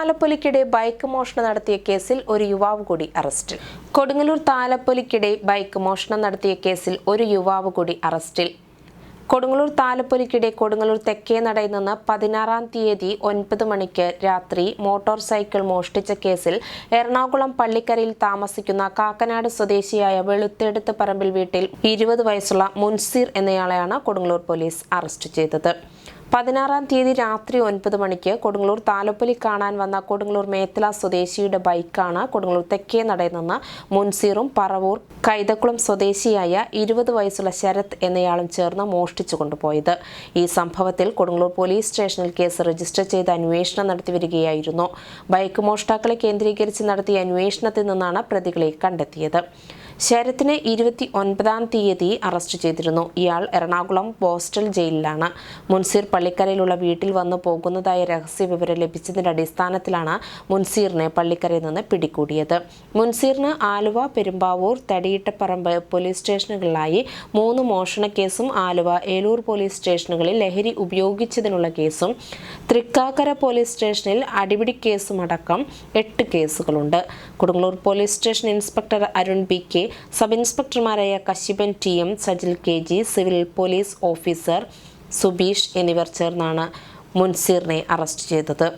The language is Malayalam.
താലപ്പൊലിക്കിടെ ബൈക്ക് മോഷണം നടത്തിയ കേസിൽ ഒരു യുവാവ് കൂടി അറസ്റ്റിൽ. കൊടുങ്ങല്ലൂർ താലപ്പൊലിക്കിടെ ബൈക്ക് മോഷണം നടത്തിയ കേസിൽ ഒരു യുവാവ് കൂടി അറസ്റ്റിൽ. കൊടുങ്ങല്ലൂർ താലപ്പൊലിക്കിടെ കൊടുങ്ങല്ലൂർ തെക്കേ നടയിൽ നിന്ന് പതിനാറാം തീയതി ഒൻപത് മണിക്ക് രാത്രി മോട്ടോർ സൈക്കിൾ മോഷ്ടിച്ച കേസിൽ എറണാകുളം പള്ളിക്കരയിൽ താമസിക്കുന്ന കാക്കനാട് സ്വദേശിയായ വെളുത്തെടുത്ത് പറമ്പിൽ വീട്ടിൽ ഇരുപത് വയസ്സുള്ള മുൻസീർ എന്നയാളെയാണ് കൊടുങ്ങല്ലൂർ പോലീസ് അറസ്റ്റ് ചെയ്തത്. പതിനാറാം തീയതി രാത്രി ഒൻപത് മണിക്ക് കൊടുങ്ങല്ലൂർ താലപ്പൊലി കാണാൻ വന്ന കൊടുങ്ങല്ലൂർ മേത്തല സ്വദേശിയുടെ ബൈക്കാണ് കൊടുങ്ങല്ലൂർ തെക്കേ നടയിൽ നിന്ന് മുൻസീറും പറവൂർ കൈതക്കുളം സ്വദേശിയായ ഇരുപത് വയസ്സുള്ള ശരത് എന്നയാളും ചേർന്ന് മോഷ്ടിച്ചു കൊണ്ടുപോയത്. ഈ സംഭവത്തിൽ കൊടുങ്ങല്ലൂർ പോലീസ് സ്റ്റേഷനിൽ കേസ് രജിസ്റ്റർ ചെയ്ത് അന്വേഷണം നടത്തി വരികയായിരുന്നു. ബൈക്ക് മോഷ്ടാക്കളെ കേന്ദ്രീകരിച്ച് നടത്തിയ അന്വേഷണത്തിൽ നിന്നാണ് പ്രതികളെ കണ്ടെത്തിയത്. ശരത്തിനെ ഇരുപത്തി ഒൻപതാം തീയതി അറസ്റ്റ് ചെയ്തിരുന്നു. ഇയാൾ എറണാകുളം പോസ്റ്റൽ ജയിലിലാണ്. മുൻസീർ പള്ളിക്കരയിലുള്ള വീട്ടിൽ വന്നു പോകുന്നതായ രഹസ്യ വിവരം ലഭിച്ചതിന്റെ അടിസ്ഥാനത്തിലാണ് മുൻസീറിനെ പള്ളിക്കരയിൽ നിന്ന് പിടികൂടിയത്. മുൻസീറിന് ആലുവ പെരുമ്പാവൂർ തടിയിട്ടപ്പറമ്പ് പോലീസ് സ്റ്റേഷനുകളിലായി മൂന്ന് മോഷണ കേസും ആലുവ ഏലൂർ പോലീസ് സ്റ്റേഷനുകളിൽ ലഹരി ഉപയോഗിച്ചതിനുള്ള കേസും തൃക്കാക്കര പോലീസ് സ്റ്റേഷനിൽ അടിപിടി കേസും അടക്കം എട്ട് കേസുകളുണ്ട്. Kodungallur police station inspector Arun B K sub ഇൻസ്പെക്ടർമാരായ Kashipan T M Sajil K G civil police officer Subeesh എന്നിവർ ചേർന്നാണ് മുൻസീറിനെ അറസ്റ്റ് ചെയ്തത്.